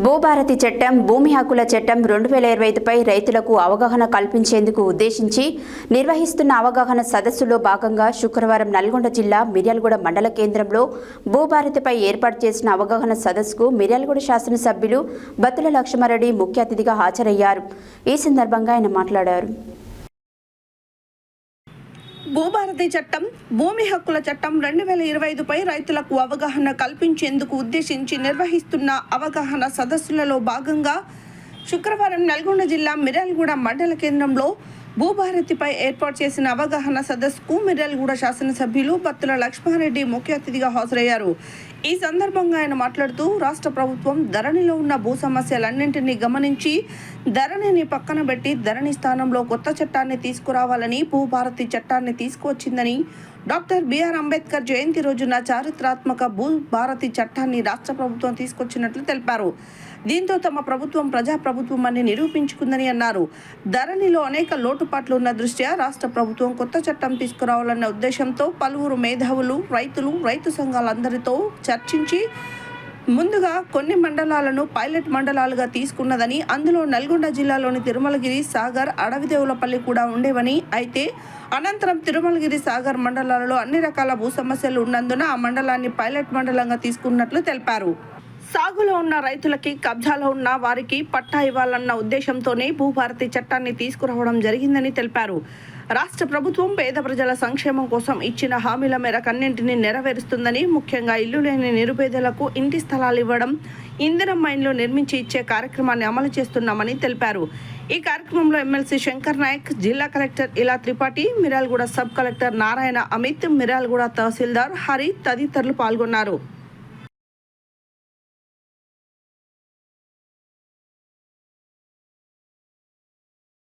భూభారతి చట్టం భూమి హక్కుల చట్టం రెండు వేల ఇరవై ఐదుపై రైతులకు అవగాహన కల్పించేందుకు ఉద్దేశించి నిర్వహిస్తున్న అవగాహన సదస్సులో భాగంగా శుక్రవారం నల్గొండ జిల్లా మిర్యాలగూడ మండల కేంద్రంలో భూభారతిపై ఏర్పాటు చేసిన అవగాహన సదస్సుకు మిర్యాలగూడ శాసనసభ్యులు బత్తుల లక్ష్మారెడ్డి ముఖ్య అతిథిగా హాజరయ్యారు. ఈ సందర్భంగా ఆయన మాట్లాడారు. భూభారతి చట్టం భూమి హక్కుల చట్టం రెండు వేల ఇరవై ఐదుపై రైతులకు అవగాహన కల్పించేందుకు ఉద్దేశించి నిర్వహిస్తున్న అవగాహన సదస్సులలో భాగంగా శుక్రవారం నల్గొండ జిల్లా మిరాల్గూడ మండల కేంద్రంలో భూభారతిపై ఏర్పాటు చేసిన అవగాహన సదస్సుకు మిర్యాలగూడ శాసనసభ్యులు బత్తుల లక్ష్మారెడ్డి ముఖ్య అతిథిగా హాజరయ్యారు. ఈ సందర్భంగా ఆయన మాట్లాడుతూ రాష్ట్ర ప్రభుత్వం ధరణిలో ఉన్న భూ సమస్యలన్నింటినీ గమనించి ధరణిని పక్కన పెట్టి ధరణి స్థానంలో కొత్త చట్టాన్ని తీసుకురావాలని భూభారతి చట్టాన్ని తీసుకువచ్చిందని డాక్టర్ బిఆర్ అంబేద్కర్ జయంతి రోజున చారిత్రాత్మక భూ భారతి చట్టాన్ని రాష్ట్ర ప్రభుత్వం తీసుకొచ్చినట్లు తెలిపారు. దీంతో తమ ప్రభుత్వం ప్రజాప్రభుత్వం అని నిరూపించుకుందని అన్నారు. ధరణిలో అనేక లోటుపాట్లు ఉన్న దృష్ట్యా రాష్ట్ర ప్రభుత్వం కొత్త చట్టం తీసుకురావాలన్న ఉద్దేశంతో పలువురు మేధావులు రైతులు రైతు సంఘాలందరితో చర్చించి ముందుగా కొన్ని మండలాలను పైలట్ మండలాలుగా తీసుకున్నదని అందులో నల్గొండ జిల్లాలోని తిరుమలగిరి సాగర్ అడవిదేవులపల్లి కూడా ఉండేవని అయితే అనంతరం తిరుమలగిరి సాగర్ మండలాలలో అన్ని రకాల భూ సమస్యలు ఉన్నందున ఆ మండలాన్ని పైలట్ మండలంగా తీసుకున్నట్లు తెలిపారు. సాగులో ఉన్న రైతులకి కబ్జాలో ఉన్న వారికి పట్టా ఇవ్వాలన్న ఉద్దేశంతోనే భూభారతి చట్టాన్ని తీసుకురావడం జరిగిందని తెలిపారు. రాష్ట్ర ప్రభుత్వం పేద ప్రజల సంక్షేమం కోసం ఇచ్చిన హామీల మేరకు అన్నింటినీ నెరవేరుస్తుందని ముఖ్యంగా ఇల్లు లేని నిరుపేదలకు ఇంటి స్థలాలు ఇవ్వడం ఇంధనం మైన్లు నిర్మించి ఇచ్చే కార్యక్రమాన్ని అమలు చేస్తున్నామని తెలిపారు. ఈ కార్యక్రమంలో ఎమ్మెల్సీ శంకర్ నాయక్ జిల్లా collector Ila Tripathi Miryalaguda sub collector Narayana Amit Miryalaguda tehsildar Hari తదితరులు పాల్గొన్నారు.